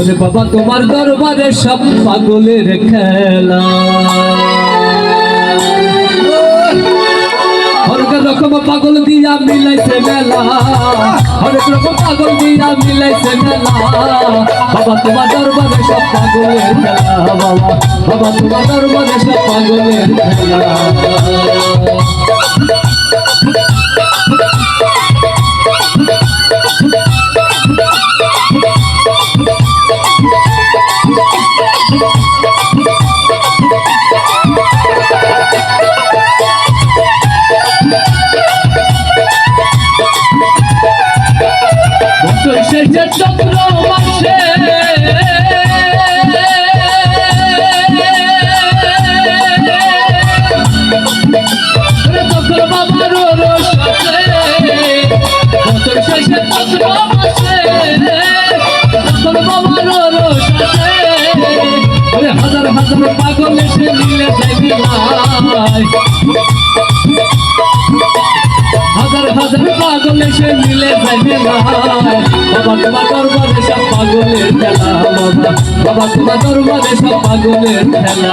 ওরে বাবা, তোমার দরবারে সব পাগলের খেলা। রকম পাগল দিয়া মিলাইছে মেলা। হরেক রকম পাগল দিয়া মিলাইছে মেলা। বাবা, তোমার দরবারে সব পাগলের খেলা, বাবা। বাবা, তোমার দরবারে সব পাগলের খেলা। হাজার হাজার পাগল এসে মিলে নাই। হাজার হাজার পাগল এসে মিলে না বাবা, তোমার দরবারে সব পাগলের খেলা, বাবা। বাবা, তোমার দরবারে সব পাগলের খেলা।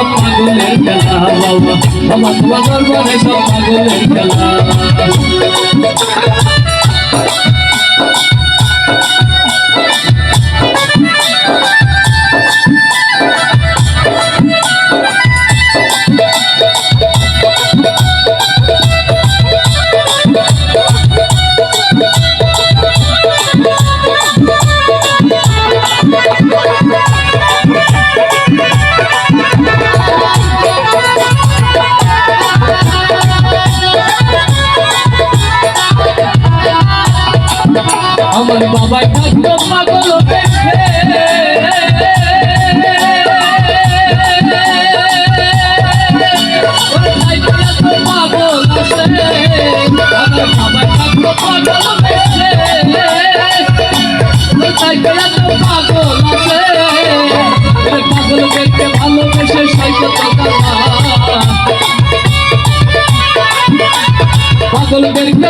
সব পাগলের খেলা বাবা বাবা তোমার দরবারে সব পাগলের খেলা আমার বাবা থাকতো পাগল বেশে পাগল আছে আমার বাবা থাকতো পাগল বেশে পাগল আছে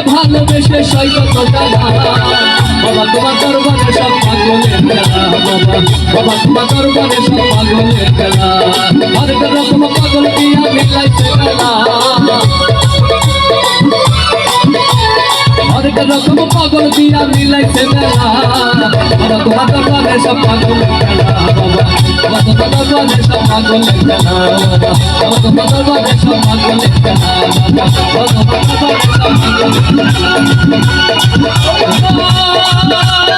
ভালোবেসে সৈকত বাবা, তোমার দরবারে সব পাগলের খেলা। বাবা, তোমার দরবারে সব পাগলের খেলা। হরেক রকম পাগল দিয়া মিলাইছে মেলা রকম পাগল দিয়া মিলাইছে মেলা আমার তোমার দরবারে সব পাগল আমার তোমার দরবারে সব পাগল আমার তোমার দরবারে সব পাগল আমার তোমার দরবারে সব পাগল